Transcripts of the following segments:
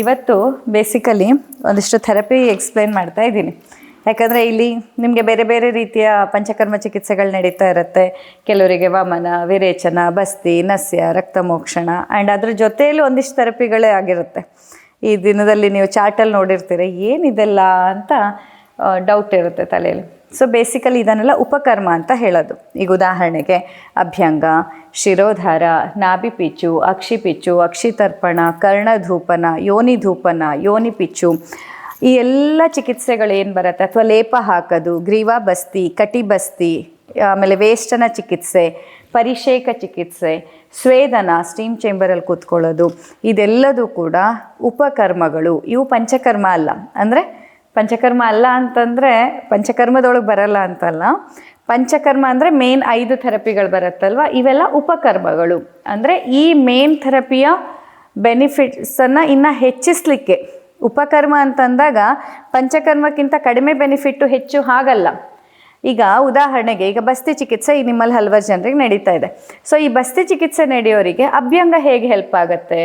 ಇವತ್ತು ಬೇಸಿಕಲಿ ಒಂದಿಷ್ಟು therapy explain ಮಾಡ್ತಾ ಇದ್ದೀನಿ. ಯಾಕಂದರೆ ಇಲ್ಲಿ ನಿಮಗೆ ಬೇರೆ ಬೇರೆ ರೀತಿಯ ಪಂಚಕರ್ಮ ಚಿಕಿತ್ಸೆಗಳು ನಡೀತಾ ಇರುತ್ತೆ. ಕೆಲವರಿಗೆ ವಮನ, ವಿರೇಚನ, ಬಸ್ತಿ, ನಸ್ಯ ರಕ್ತಮೋಕ್ಷಣ ಆ್ಯಂಡ್ ಅದ್ರ ಜೊತೆಯಲ್ಲಿ ಒಂದಿಷ್ಟು ಥೆರಪಿಗಳೇ ಆಗಿರುತ್ತೆ. ಈ ದಿನದಲ್ಲಿ ನೀವು ಚಾರ್ಟಲ್ಲಿ ನೋಡಿರ್ತೀರ, ಏನಿದೆಲ್ಲ ಅಂತ ಡೌಟ್ ಇರುತ್ತೆ ತಲೆಯಲ್ಲಿ. ಸೊ ಬೇಸಿಕಲಿ ಇದನ್ನೆಲ್ಲ ಉಪಕರ್ಮ ಅಂತ ಹೇಳೋದು. ಈಗ ಉದಾಹರಣೆಗೆ ಅಭ್ಯಂಗ, ಶಿರೋಧಾರ ನಾಭಿಪಿಚ್ಚು ಅಕ್ಷಿಪಿಚ್ಚು ಅಕ್ಷಿತರ್ಪಣ ಕರ್ಣಧೂಪನ ಯೋನಿಧೂಪನ ಯೋನಿಪಿಚ್ಚು ಈ ಎಲ್ಲ ಚಿಕಿತ್ಸೆಗಳು ಏನು ಬರುತ್ತೆ? ಅಥವಾ ಲೇಪ ಹಾಕೋದು, ಗ್ರೀವಾ ಬಸ್ತಿ, ಕಟಿ ಬಸ್ತಿ, ಆಮೇಲೆ ವೇಷ್ಟನ ಚಿಕಿತ್ಸೆ, ಪರಿಷೇಕ ಚಿಕಿತ್ಸೆ, ಸ್ವೇದನ, ಸ್ಟೀಮ್ ಚೇಂಬರಲ್ಲಿ ಕೂತ್ಕೊಳ್ಳೋದು. ಇದೆಲ್ಲದೂ ಕೂಡ ಉಪಕರ್ಮಗಳು. ಇವು ಪಂಚಕರ್ಮ ಅಲ್ಲ. ಅಂದರೆ ಪಂಚಕರ್ಮ ಅಲ್ಲ ಅಂತಂದರೆ ಪಂಚಕರ್ಮದೊಳಗೆ ಬರಲ್ಲ ಅಂತಲ್ಲ. ಪಂಚಕರ್ಮ ಅಂದರೆ ಮೇನ್ ಐದು ಥೆರಪಿಗಳು ಬರುತ್ತಲ್ವ? ಇವೆಲ್ಲ ಉಪಕರ್ಮಗಳು. ಅಂದರೆ ಈ ಮೇನ್ ಥೆರಪಿಯ ಬೆನಿಫಿಟ್ಸನ್ನು ಇನ್ನು ಹೆಚ್ಚಿಸಲಿಕ್ಕೆ. ಉಪಕರ್ಮ ಅಂತಂದಾಗ ಪಂಚಕರ್ಮಕ್ಕಿಂತ ಕಡಿಮೆ ಬೆನಿಫಿಟ್ಟು ಹೆಚ್ಚು ಹಾಗಲ್ಲ ಈಗ ಉದಾಹರಣೆಗೆ, ಈಗ ಬಸ್ತಿ ಚಿಕಿತ್ಸೆ ಈ ನಿಮ್ಮಲ್ಲಿ ಹಲವಾರು ಜನರಿಗೆ ನಡೀತಾ ಇದೆ. ಸೊ ಈ ಬಸ್ತಿ ಚಿಕಿತ್ಸೆ ನಡೆಯೋರಿಗೆ ಅಭ್ಯಂಗ ಹೇಗೆ ಹೆಲ್ಪ್ ಆಗುತ್ತೆ?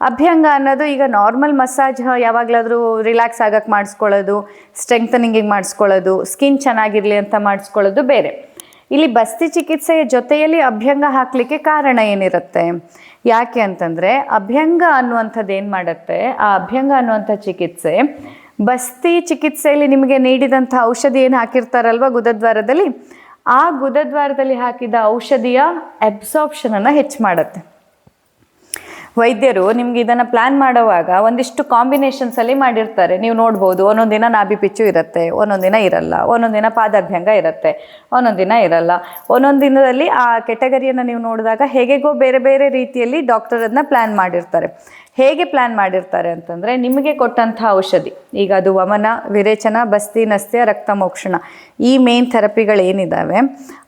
ಅಭ್ಯಂಗ ಅನ್ನೋದು ಈಗ ನಾರ್ಮಲ್ ಮಸಾಜ್ ಯಾವಾಗಲಾದರೂ ರಿಲ್ಯಾಕ್ಸ್ ಆಗಕ್ಕೆ ಮಾಡಿಸ್ಕೊಳ್ಳೋದು ಸ್ಟ್ರೆಂಥನಿಂಗಿಗೆ ಮಾಡಿಸ್ಕೊಳ್ಳೋದು ಸ್ಕಿನ್ ಚೆನ್ನಾಗಿರಲಿ ಅಂತ ಮಾಡಿಸ್ಕೊಳ್ಳೋದು ಬೇರೆ. ಇಲ್ಲಿ ಬಸ್ತಿ ಚಿಕಿತ್ಸೆಯ ಜೊತೆಯಲ್ಲಿ ಅಭ್ಯಂಗ ಹಾಕಲಿಕ್ಕೆ ಕಾರಣ ಏನಿರುತ್ತೆ? ಯಾಕೆ ಅಂತಂದರೆ ಅಭ್ಯಂಗ ಅನ್ನುವಂಥದ್ದು ಏನು ಮಾಡುತ್ತೆ? ಆ ಅಭ್ಯಂಗ ಅನ್ನುವಂಥ ಚಿಕಿತ್ಸೆ ಬಸ್ತಿ ಚಿಕಿತ್ಸೆಯಲ್ಲಿ ನಿಮಗೆ ನೀಡಿದಂಥ ಔಷಧಿ ಏನು ಹಾಕಿರ್ತಾರಲ್ವ ಗುದದ್ವಾರದಲ್ಲಿ? ಆ ಗುದದ್ವಾರದಲ್ಲಿ ಹಾಕಿದ ಔಷಧಿಯ ಅಬ್ಸಾರ್ಪ್ಷನನ್ನು ಹೆಚ್ಚು ಮಾಡುತ್ತೆ. ವೈದ್ಯರು ನಿಮ್ಗೆ ಇದನ್ನು ಪ್ಲ್ಯಾನ್ ಮಾಡುವಾಗ ಒಂದಿಷ್ಟು ಕಾಂಬಿನೇಷನ್ಸಲ್ಲಿ ಮಾಡಿರ್ತಾರೆ. ನೀವು ನೋಡ್ಬೋದು, ಒಂದೊಂದು ದಿನ ನಾಭಿ ಪಿಚ್ಚು ಇರುತ್ತೆ, ಒಂದೊಂದು ದಿನ ಇರಲ್ಲ, ಒಂದೊಂದು ದಿನ ಪಾದಾಭ್ಯಂಗ ಇರುತ್ತೆ, ಒಂದೊಂದು ದಿನ ಇರಲ್ಲ. ಒಂದೊಂದು ದಿನದಲ್ಲಿ ಆ ಕೆಟಗರಿಯನ್ನು ನೀವು ನೋಡಿದಾಗ ಹೇಗೆಗೋ ಬೇರೆ ಬೇರೆ ರೀತಿಯಲ್ಲಿ ಡಾಕ್ಟರ್ ಅದನ್ನ ಪ್ಲ್ಯಾನ್ ಮಾಡಿರ್ತಾರೆ. ಹೇಗೆ ಪ್ಲ್ಯಾನ್ ಮಾಡಿರ್ತಾರೆ ಅಂತಂದರೆ ನಿಮಗೆ ಕೊಟ್ಟಂಥ ಔಷಧಿ. ಈಗ ಅದು ವಮನ, ವಿರೇಚನ, ಬಸ್ತಿ, ನಸ್ಯ ರಕ್ತಮೋಕ್ಷಣ ಈ ಮೇನ್ ಥೆರಪಿಗಳೇನಿದ್ದಾವೆ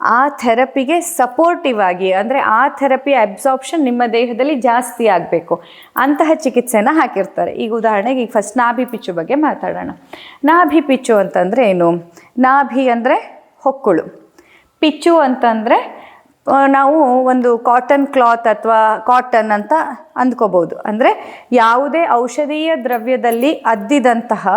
ಆ ಥೆರಪಿಗೆ ಸಪೋರ್ಟಿವ್ ಆಗಿ ಅಂದರೆ ಆ ಥೆರಪಿ ಅಬ್ಸಾರ್ಪ್ಷನ್ ನಿಮ್ಮ ದೇಹದಲ್ಲಿ ಜಾಸ್ತಿ ಆಗಬೇಕು. ಅಂತಹ ಚಿಕಿತ್ಸೆನ ಹಾಕಿರ್ತಾರೆ. ಈಗ ಉದಾಹರಣೆಗೆ ಈಗ ಫಸ್ಟ್ ನಾಭಿ ಪಿಚ್ಚು ಬಗ್ಗೆ ಮಾತಾಡೋಣ. ನಾಭಿ ಪಿಚ್ಚು ಅಂತಂದರೆ ಏನು? ನಾಭಿ ಅಂದರೆ ಹೊಕ್ಕುಳು. ಪಿಚ್ಚು ಅಂತಂದರೆ ನಾವು ಒಂದು ಕಾಟನ್ ಕ್ಲಾತ್ ಅಥವಾ ಕಾಟನ್ ಅಂತ ಅಂದ್ಕೋಬೋದು. ಅಂದರೆ ಯಾವುದೇ ಔಷಧೀಯ ದ್ರವ್ಯದಲ್ಲಿ ಅದ್ದಿದಂತಹ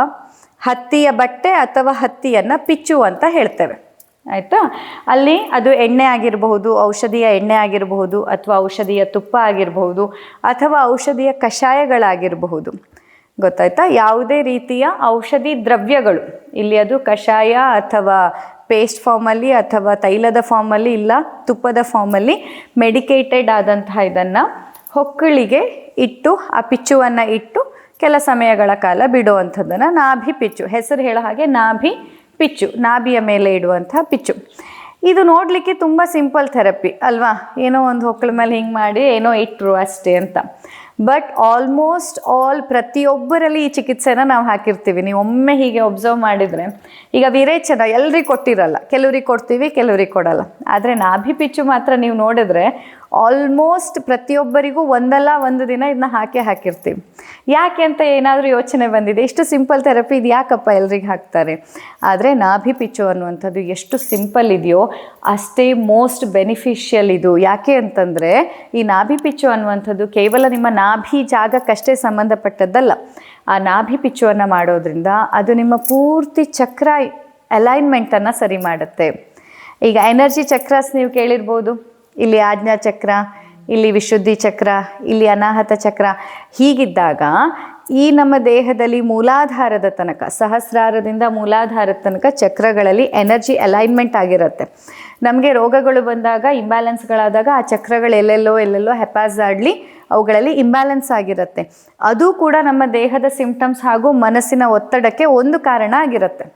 ಹತ್ತಿಯ ಬಟ್ಟೆ ಅಥವಾ ಹತ್ತಿಯನ್ನು ಪಿಚ್ಚು ಅಂತ ಹೇಳ್ತೇವೆ. ಆಯಿತಾ? ಅಲ್ಲಿ ಅದು ಎಣ್ಣೆ ಆಗಿರಬಹುದು, ಔಷಧಿಯ ಎಣ್ಣೆ ಆಗಿರಬಹುದು, ಅಥವಾ ಔಷಧಿಯ ತುಪ್ಪ ಆಗಿರಬಹುದು, ಅಥವಾ ಔಷಧಿಯ ಕಷಾಯಗಳಾಗಿರಬಹುದು. ಗೊತ್ತಾಯ್ತಾ? ಯಾವುದೇ ರೀತಿಯ ಔಷಧಿ ದ್ರವ್ಯಗಳು. ಇಲ್ಲಿ ಅದು ಕಷಾಯ ಅಥವಾ ಪೇಸ್ಟ್ ಫಾರ್ಮಲ್ಲಿ ಅಥವಾ ತೈಲದ ಫಾರ್ಮಲ್ಲಿ ಇಲ್ಲ, ತುಪ್ಪದ ಫಾರ್ಮಲ್ಲಿ ಮೆಡಿಕೇಟೆಡ್ ಆದಂತಹ ಇದನ್ನು ಹೊಕ್ಕಳಿಗೆ ಇಟ್ಟು, ಆ ಪಿಚ್ಚುವನ್ನು ಇಟ್ಟು ಕೆಲ ಸಮಯಗಳ ಕಾಲ ಬಿಡುವಂಥದ್ದನ್ನು ನಾಭಿ ಪಿಚ್ಚು. ಹೆಸರು ಹೇಳೋ ಹಾಗೆ ನಾಭಿ ಪಿಚ್ಚು, ನಾಭಿಯ ಮೇಲೆ ಇಡುವಂತಹ ಪಿಚ್ಚು. ಇದು ನೋಡಲಿಕ್ಕೆ ತುಂಬ ಸಿಂಪಲ್ ಥೆರಪಿ ಅಲ್ವಾ? ಏನೋ ಒಂದು ಹೊಕ್ಕಳ ಮೇಲೆ ಹಿಂಗೆ ಮಾಡಿ ಏನೋ ಇಟ್ಟರು ಅಷ್ಟೇ ಅಂತ. ಬಟ್ ಆಲ್ಮೋಸ್ಟ್ ಆಲ್ ಪ್ರತಿಯೊಬ್ಬರಲ್ಲಿ ಈ ಚಿಕಿತ್ಸೆನ ನಾವು ಹಾಕಿರ್ತೀವಿ. ನೀವು ಒಮ್ಮೆ ಹೀಗೆ ಒಬ್ಸರ್ವ್ ಮಾಡಿದರೆ, ಈಗ ವಿರೇಚನ ಎಲ್ಲರಿಗೂ ಕೊಟ್ಟಿರಲ್ಲ. ಕೆಲವ್ರಿಗೆ ಕೊಡ್ತೀವಿ, ಕೆಲವ್ರಿಗೆ ಕೊಡಲ್ಲ. ಆದರೆ ನಾಭಿ ಪಿಚ್ಚು ಮಾತ್ರ ನೀವು ನೋಡಿದ್ರೆ ಆಲ್ಮೋಸ್ಟ್ ಪ್ರತಿಯೊಬ್ಬರಿಗೂ ಒಂದಲ್ಲ ಒಂದು ದಿನ ಇದನ್ನ ಹಾಕೇ ಹಾಕಿರ್ತೀವಿ. ಯಾಕೆ ಅಂತ ಏನಾದರೂ ಯೋಚನೆ ಬಂದಿದೆ? ಇಷ್ಟು ಸಿಂಪಲ್ ಥೆರಪಿ ಇದು ಯಾಕಪ್ಪ ಎಲ್ರಿಗೆ ಹಾಕ್ತಾರೆ? ಆದರೆ ನಾಭಿ ಪಿಚ್ಚು ಅನ್ನುವಂಥದ್ದು ಎಷ್ಟು ಸಿಂಪಲ್ ಇದೆಯೋ ಅಷ್ಟೇ ಮೋಸ್ಟ್ ಬೆನಿಫಿಷಿಯಲ್ ಇದು. ಯಾಕೆ ಅಂತಂದರೆ ಈ ನಾಭಿ ಪಿಚ್ಚು ಅನ್ನುವಂಥದ್ದು ಕೇವಲ ನಿಮ್ಮ ನಾಭಿ ಜಾಗಕ್ಕಷ್ಟೇ ಸಂಬಂಧಪಟ್ಟದ್ದಲ್ಲ. ಆ ನಾಭಿ ಪಿಚ್ಚುವನ್ನು ಮಾಡೋದ್ರಿಂದ ಅದು ನಿಮ್ಮ ಪೂರ್ತಿ ಚಕ್ರ ಅಲೈನ್ಮೆಂಟನ್ನು ಸರಿ ಮಾಡುತ್ತೆ. ಈಗ ಎನರ್ಜಿ ಚಕ್ರಸ್ ನೀವು ಕೇಳಿರ್ಬೋದು. ಇಲ್ಲಿ ಆಜ್ಞಾ ಚಕ್ರ, ಇಲ್ಲಿ ವಿಶುದ್ಧಿ ಚಕ್ರ, ಇಲ್ಲಿ ಅನಾಹತ ಚಕ್ರ. ಹೀಗಿದ್ದಾಗ ಈ ನಮ್ಮ ದೇಹದಲ್ಲಿ ಮೂಲಾಧಾರದ ತನಕ, ಸಹಸ್ರಾರದಿಂದ ಮೂಲಾಧಾರದ ತನಕ ಚಕ್ರಗಳಲ್ಲಿ ಎನರ್ಜಿ ಅಲೈನ್ಮೆಂಟ್ ಆಗಿರುತ್ತೆ. ನಮಗೆ ರೋಗಗಳು ಬಂದಾಗ ಇಂಬ್ಯಾಲೆನ್ಸ್ಗಳಾದಾಗ ಆ ಚಕ್ರಗಳು ಎಲ್ಲೆಲ್ಲೋ ಎಲ್ಲೆಲ್ಲೋ ಹೆಪಾಸಾಡ್ಲಿ ಅವುಗಳಲ್ಲಿ ಇಂಬ್ಯಾಲೆನ್ಸ್ ಆಗಿರುತ್ತೆ. ಅದು ಕೂಡ ನಮ್ಮ ದೇಹದ ಸಿಂಪ್ಟಮ್ಸ್ ಹಾಗೂ ಮನಸ್ಸಿನ ಒತ್ತಡಕ್ಕೆ ಒಂದು ಕಾರಣ ಆಗಿರುತ್ತೆ.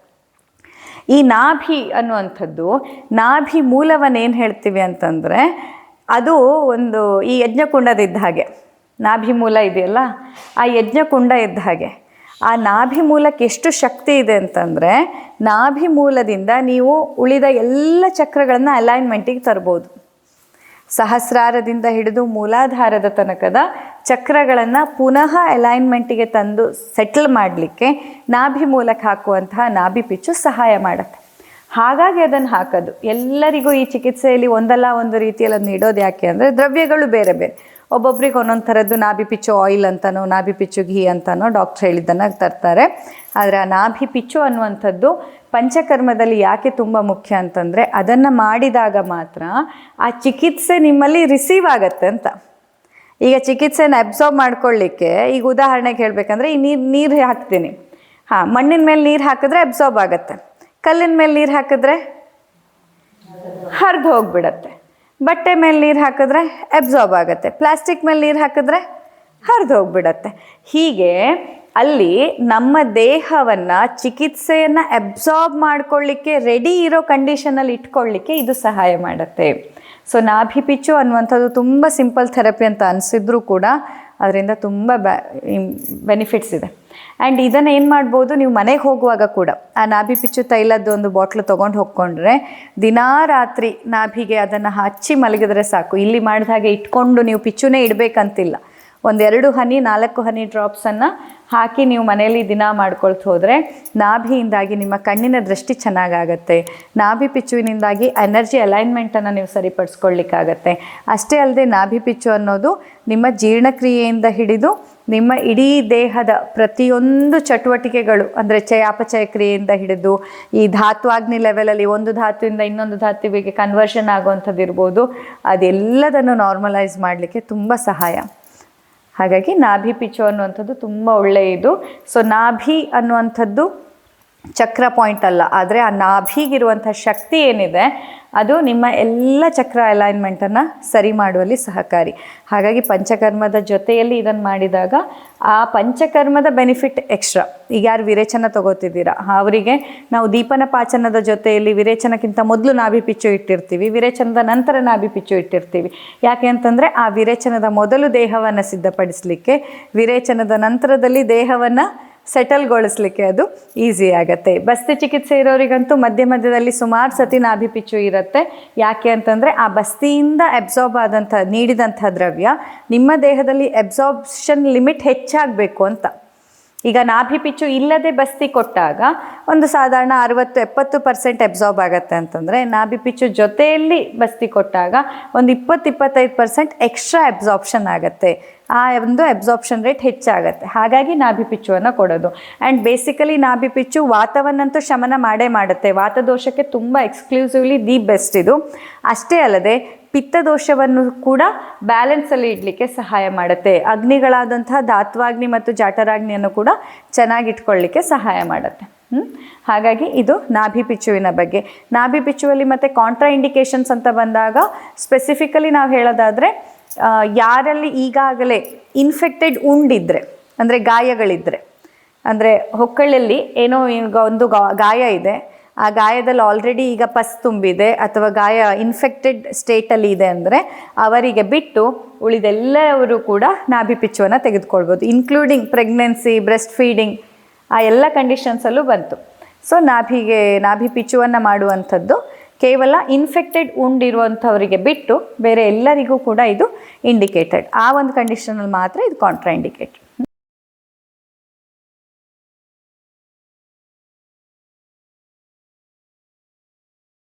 ಈ ನಾಭಿ ಅನ್ನುವಂಥದ್ದು, ನಾಭಿ ಮೂಲವನ್ನು ಏನು ಹೇಳ್ತೀವಿ ಅಂತಂದರೆ, ಅದು ಒಂದು ಈ ಯಜ್ಞಕುಂಡದ ಇದ್ದ ಹಾಗೆ. ನಾಭಿ ಮೂಲ ಇದೆಯಲ್ಲ? ಆ ಯಜ್ಞಕುಂಡ ಇದ್ದ ಹಾಗೆ. ಆ ನಾಭಿ ಮೂಲಕ್ಕೆ ಎಷ್ಟು ಶಕ್ತಿ ಇದೆ ಅಂತಂದರೆ, ನಾಭಿ ಮೂಲದಿಂದ ನೀವು ಉಳಿದ ಎಲ್ಲ ಚಕ್ರಗಳನ್ನು ಅಲೈನ್ಮೆಂಟಿಗೆ ತರ್ಬೋದು. ಸಹಸ್ರಾರದಿಂದ ಹಿಡಿದು ಮೂಲಾಧಾರದ ತನಕದ ಚಕ್ರಗಳನ್ನು ಪುನಃ ಅಲೈನ್ಮೆಂಟಿಗೆ ತಂದು ಸೆಟ್ಲ್ ಮಾಡಲಿಕ್ಕೆ ನಾಭಿ ಮೂಲಕ ಹಾಕುವಂತಹ ನಾಭಿ ಪಿಚ್ಚು ಸಹಾಯ ಮಾಡುತ್ತೆ. ಹಾಗಾಗಿ ಅದನ್ನು ಹಾಕೋದು. ಎಲ್ಲರಿಗೂ ಈ ಚಿಕಿತ್ಸೆಯಲ್ಲಿ ಒಂದಲ್ಲ ಒಂದು ರೀತಿಯಲ್ಲಿ ಅದನ್ನ ಇಡೋದು ಯಾಕೆ ಅಂದರೆ ದ್ರವ್ಯಗಳು ಬೇರೆ ಬೇರೆ. ಒಬ್ಬೊಬ್ರಿಗೆ ಒಂದೊಂದು ಥರದ್ದು ನಾಭಿ ಪಿಚ್ಚು ಆಯಿಲ್ ಅಂತನೋ, ನಾಭಿ ಪಿಚ್ಚು ಘೀ ಅಂತನೋ ಡಾಕ್ಟ್ರ್ ಹೇಳಿದ್ದನ್ನು ತರ್ತಾರೆ. ಆದರೆ ಆ ನಾಭಿ ಪಿಚ್ಚು ಅನ್ನುವಂಥದ್ದು ಪಂಚಕರ್ಮದಲ್ಲಿ ಯಾಕೆ ತುಂಬ ಮುಖ್ಯ ಅಂತಂದರೆ ಅದನ್ನು ಮಾಡಿದಾಗ ಮಾತ್ರ ಆ ಚಿಕಿತ್ಸೆ ನಿಮ್ಮಲ್ಲಿ ರಿಸೀವ್ ಆಗತ್ತೆ ಅಂತ. ಈಗ ಚಿಕಿತ್ಸೆನ ಅಬ್ಸಾರ್ಬ್ ಮಾಡ್ಕೊಳ್ಳಿಕ್ಕೆ ಈಗ ಉದಾಹರಣೆಗೆ ಹೇಳಬೇಕಂದ್ರೆ ಈ ನೀರು ನೀರು ಹಾಕ್ತೀನಿ. ಹಾಂ, ಮಣ್ಣಿನ ಮೇಲೆ ನೀರು ಹಾಕಿದ್ರೆ ಅಬ್ಸಾರ್ಬ್ ಆಗುತ್ತೆ. ಕಲ್ಲಿನ ಮೇಲೆ ನೀರು ಹಾಕಿದ್ರೆ ಹರಿದು ಹೋಗ್ಬಿಡತ್ತೆ. ಬಟ್ಟೆ ಮೇಲೆ ನೀರು ಹಾಕಿದ್ರೆ ಅಬ್ಸಾರ್ಬ್ ಆಗುತ್ತೆ. ಪ್ಲಾಸ್ಟಿಕ್ ಮೇಲೆ ನೀರು ಹಾಕಿದ್ರೆ ಹರಿದು ಹೋಗ್ಬಿಡತ್ತೆ. ಹೀಗೆ ಅಲ್ಲಿ ನಮ್ಮ ದೇಹವನ್ನು ಚಿಕಿತ್ಸೆಯನ್ನು ಅಬ್ಸಾರ್ಬ್ ಮಾಡ್ಕೊಳ್ಳಿಕ್ಕೆ ರೆಡಿ ಇರೋ ಕಂಡೀಷನಲ್ಲಿ ಇಟ್ಕೊಳ್ಳಿಕ್ಕೆ ಇದು ಸಹಾಯ ಮಾಡುತ್ತೆ. ಸೊ ನಾಭಿ ಪಿಚ್ಚು ಅನ್ನುವಂಥದ್ದು ತುಂಬ ಸಿಂಪಲ್ ಥೆರಪಿ ಅಂತ ಅನಿಸಿದ್ರು ಕೂಡ ಅದರಿಂದ ತುಂಬ ಬೆನಿಫಿಟ್ಸ್ ಇದೆ. ಆ್ಯಂಡ್ ಇದನ್ನು ಏನು ಮಾಡ್ಬೋದು, ನೀವು ಮನೆಗೆ ಹೋಗುವಾಗ ಕೂಡ, ಆ ನಾಭಿ ಪಿಚ್ಚು ತೈಲದ್ದು ಒಂದು ಬಾಟ್ಲು ತೊಗೊಂಡು ಹೋಗ್ಕೊಂಡ್ರೆ, ದಿನಾ ರಾತ್ರಿ ನಾಭಿಗೆ ಅದನ್ನು ಹಚ್ಚಿ ಮಲಗಿದ್ರೆ ಸಾಕು. ಇಲ್ಲಿ ಮಾಡಿದ ಹಾಗೆ ಇಟ್ಕೊಂಡು ನೀವು ಪಿಚ್ಚುನೇ ಇಡಬೇಕಂತಿಲ್ಲ. ಒಂದೆರಡು ಹನಿ, ನಾಲ್ಕು ಹನಿ ಡ್ರಾಪ್ಸನ್ನು ಹಾಕಿ ನೀವು ಮನೆಯಲ್ಲಿ ದಿನ ಮಾಡ್ಕೊಳ್ತಾ ಹೋದರೆ ನಾಭಿಯಿಂದಾಗಿ ನಿಮ್ಮ ಕಣ್ಣಿನ ದೃಷ್ಟಿ ಚೆನ್ನಾಗಾಗತ್ತೆ. ನಾಭಿ ಪಿಚ್ಚುವಿನಿಂದಾಗಿ ಎನರ್ಜಿ ಅಲೈನ್ಮೆಂಟನ್ನು ನೀವು ಸರಿಪಡಿಸ್ಕೊಳ್ಳಿಕ್ಕಾಗತ್ತೆ ಅಷ್ಟೇ ಅಲ್ಲದೆ ನಾಭಿ ಪಿಚ್ಚು ಅನ್ನೋದು ನಿಮ್ಮ ಜೀರ್ಣಕ್ರಿಯೆಯಿಂದ ಹಿಡಿದು ನಿಮ್ಮ ಇಡೀ ದೇಹದ ಪ್ರತಿಯೊಂದು ಚಟುವಟಿಕೆಗಳು, ಅಂದರೆ ಚಯಾಪಚಯ ಕ್ರಿಯೆಯಿಂದ ಹಿಡಿದು ಈ ಧಾತುವಾಗ್ನಿ ಲೆವೆಲಲ್ಲಿ ಒಂದು ಧಾತುವಿಂದ ಇನ್ನೊಂದು ಧಾತುವಿಗೆ ಕನ್ವರ್ಷನ್ ಆಗುವಂಥದ್ದು ಇರ್ಬೋದು ಅದೆಲ್ಲದನ್ನು ನಾರ್ಮಲೈಸ್ ಮಾಡಲಿಕ್ಕೆ ತುಂಬ ಸಹಾಯ. ಹಾಗಾಗಿ ನಾಭಿ ಪಿಚು ಅನ್ನುವಂಥದ್ದು ತುಂಬ ಒಳ್ಳೆಯದು. ಸೊ ನಾಭಿ ಅನ್ನುವಂಥದ್ದು ಚಕ್ರ ಪಾಯಿಂಟ್ ಅಲ್ಲ. ಆದರೆ ಆ ನಾಭಿಗಿರುವಂಥ ಶಕ್ತಿ ಏನಿದೆ, ಅದು ನಿಮ್ಮ ಎಲ್ಲ ಚಕ್ರ ಅಲೈನ್ಮೆಂಟನ್ನು ಸರಿ ಮಾಡುವಲ್ಲಿ ಸಹಕಾರಿ. ಹಾಗಾಗಿ ಪಂಚಕರ್ಮದ ಜೊತೆಯಲ್ಲಿ ಇದನ್ನು ಮಾಡಿದಾಗ ಆ ಪಂಚಕರ್ಮದ ಬೆನಿಫಿಟ್ ಎಕ್ಸ್ಟ್ರಾ ಈಗ ಯಾರು ವಿರೇಚನ ತಗೋತಿದ್ದೀರಾ? ಅವರಿಗೆ ನಾವು ದೀಪನ ಪಾಚನದ ಜೊತೆಯಲ್ಲಿ ವಿರೇಚನಕ್ಕಿಂತ ಮೊದಲು ನಾಭಿ ಪಿಚ್ಚು ಇಟ್ಟಿರ್ತೀವಿ, ವಿರೇಚನದ ನಂತರ ನಾಭಿ ಪಿಚ್ಚು ಇಟ್ಟಿರ್ತೀವಿ. ಯಾಕೆ ಅಂತಂದರೆ ಆ ವಿರೇಚನದ ಮೊದಲು ದೇಹವನ್ನು ಸಿದ್ಧಪಡಿಸಲಿಕ್ಕೆ ವಿರೇಚನದ ನಂತರದಲ್ಲಿ ದೇಹವನ್ನು ಸೆಟಲ್ಗೊಳಿಸ್ಲಿಕ್ಕೆ ಅದು ಈಸಿ ಆಗುತ್ತೆ. ಬಸ್ತಿ ಚಿಕಿತ್ಸೆ ಇರೋರಿಗಂತೂ ಮಧ್ಯ ಮಧ್ಯದಲ್ಲಿ ಸುಮಾರು ಸತಿ ನಾಭಿಪಿಚ್ಚು ಇರುತ್ತೆ. ಯಾಕೆ ಅಂತಂದರೆ ಆ ಬಸ್ತಿಯಿಂದ ಅಬ್ಸಾರ್ಬ್ ಆದಂಥ, ನೀಡಿದಂಥ ದ್ರವ್ಯ ನಿಮ್ಮ ದೇಹದಲ್ಲಿ ಅಬ್ಸಾರ್ಬ್ಷನ್ ಲಿಮಿಟ್ ಹೆಚ್ಚಾಗಬೇಕು ಅಂತ. ಈಗ ನಾಭಿ ಪಿಚ್ಚು ಇಲ್ಲದೆ ಬಸ್ತಿ ಕೊಟ್ಟಾಗ ಒಂದು ಸಾಧಾರಣ ಅರವತ್ತು, ಎಪ್ಪತ್ತು ಪರ್ಸೆಂಟ್ ಅಬ್ಸಾರ್ಬ್ ಆಗುತ್ತೆ ಅಂತಂದರೆ ನಾಭಿ ಪಿಚ್ಚು ಜೊತೆಯಲ್ಲಿ ಬಸ್ತಿ ಕೊಟ್ಟಾಗ ಒಂದು ಇಪ್ಪತ್ತು, ಇಪ್ಪತ್ತೈದು ಪರ್ಸೆಂಟ್ ಎಕ್ಸ್ಟ್ರಾ ಅಬ್ಸಾರ್ಪ್ಷನ್ ಆಗುತ್ತೆ. ಆ ಒಂದು ಅಬ್ಸಾರ್ಪ್ಷನ್ ರೇಟ್ ಹೆಚ್ಚಾಗುತ್ತೆ. ಹಾಗಾಗಿ ನಾಭಿ ಪಿಚ್ಚುವನ್ನು ಕೊಡೋದು. ಆ್ಯಂಡ್ ಬೇಸಿಕಲಿ ನಾಭಿ ಪಿಚ್ಚು ವಾತವನ್ನಂತೂ ಶಮನ ಮಾಡೇ ಮಾಡುತ್ತೆ. ವಾತದೋಷಕ್ಕೆ ತುಂಬ ಎಕ್ಸ್ಕ್ಲೂಸಿವ್ಲಿ ದಿ ಬೆಸ್ಟ್ ಇದು. ಅಷ್ಟೇ ಅಲ್ಲದೆ ಪಿತ್ತದೋಷವನ್ನು ಕೂಡ ಬ್ಯಾಲೆನ್ಸಲ್ಲಿ ಇಡಲಿಕ್ಕೆ ಸಹಾಯ ಮಾಡುತ್ತೆ. ಅಗ್ನಿಗಳಾದಂತಹ ಧಾತ್ವಾಗ್ನಿ ಮತ್ತು ಜಾಟರಾಗ್ನಿಯನ್ನು ಕೂಡ ಚೆನ್ನಾಗಿಟ್ಕೊಳ್ಳಿಕ್ಕೆ ಸಹಾಯ ಮಾಡುತ್ತೆ? ಹಾಗಾಗಿ ಇದು ನಾಭಿ ಪಿಚ್ಚುವಿನ ಬಗ್ಗೆ. ನಾಭಿ ಪಿಚ್ಚುವಲ್ಲಿ ಮತ್ತು ಕಾಂಟ್ರಾ ಇಂಡಿಕೇಶನ್ಸ್ ಅಂತ ಬಂದಾಗ ಸ್ಪೆಸಿಫಿಕಲಿ ನಾವು ಹೇಳೋದಾದರೆ ಯಾರಲ್ಲಿ ಈಗಾಗಲೇ ಇನ್ಫೆಕ್ಟೆಡ್ ಉಂಡಿದ್ರೆ, ಅಂದರೆ ಗಾಯಗಳಿದ್ದರೆ ಅಂದರೆ ಹೊಕ್ಕಳಲ್ಲಿ ಏನೋ ಈಗ ಒಂದು ಗಾಯ ಇದೆ, ಆ ಗಾಯದಲ್ಲಿ ಆಲ್ರೆಡಿ ಈಗ ಪಸ್ ತುಂಬಿದೆ ಅಥವಾ ಗಾಯ ಇನ್ಫೆಕ್ಟೆಡ್ ಸ್ಟೇಟಲ್ಲಿ ಇದೆ ಅಂದರೆ ಅವರಿಗೆ ಬಿಟ್ಟು ಉಳಿದೆಲ್ಲವರು ಕೂಡ ನಾಭಿ ಪಿಚ್ಚುವನ್ನು ತೆಗೆದುಕೊಳ್ಬೋದು ಇನ್ಕ್ಲೂಡಿಂಗ್ ಪ್ರೆಗ್ನೆನ್ಸಿ ಬ್ರೆಸ್ಟ್ ಫೀಡಿಂಗ್ ಆ ಎಲ್ಲ ಕಂಡೀಷನ್ಸಲ್ಲೂ ಬಂತು. ಸೊ ನಾಭಿಗೆ, ನಾಭಿ ಪಿಚ್ಚುವನ್ನು ಮಾಡುವಂಥದ್ದು ಕೇವಲ ಇನ್ಫೆಕ್ಟೆಡ್ ಉಂಡ್ ಇರುವಂಥವರಿಗೆ ಬಿಟ್ಟು ಬೇರೆ ಎಲ್ಲರಿಗೂ ಕೂಡ ಇದು ಇಂಡಿಕೇಟೆಡ್ ಆ ಒಂದು ಕಂಡೀಷನಲ್ಲಿ ಮಾತ್ರ ಇದು ಕಾಂಟ್ರಾ ಇಂಡಿಕೇಟೆಡ್